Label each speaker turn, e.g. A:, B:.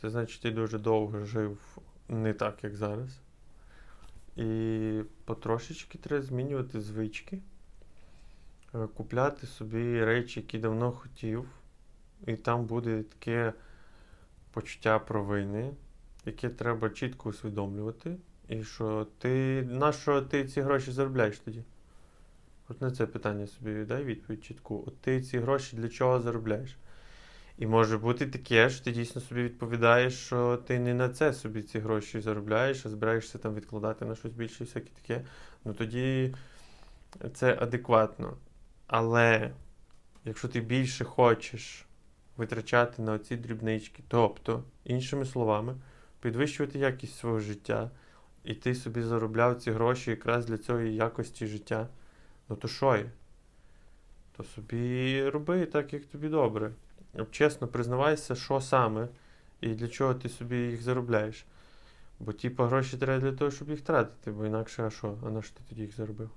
A: це значить ти дуже довго жив не так, як зараз. І потрошечки треба змінювати звички, е, купляти собі речі, які давно хотів, і там буде таке почуття провини, яке треба чітко усвідомлювати. І що ти. На що ти ці гроші заробляєш тоді? От на це питання собі дай відповідь чітку. От ти ці гроші для чого заробляєш? І може бути таке, що ти дійсно собі відповідаєш, що ти не на це собі ці гроші заробляєш, а збираєшся там відкладати на щось більше, і всяке таке. Ну тоді це адекватно. Але якщо ти більше хочеш витрачати на оці дрібнички, тобто, іншими словами, підвищувати якість свого життя, і ти собі заробляв ці гроші якраз для цієї якості життя, ну то що? То собі роби так, як тобі добре. Чесно признавайся, що саме і для чого ти собі їх заробляєш. Бо типу гроші треба для того, щоб їх тратити, бо інакше а що? А на що ти тоді їх заробив?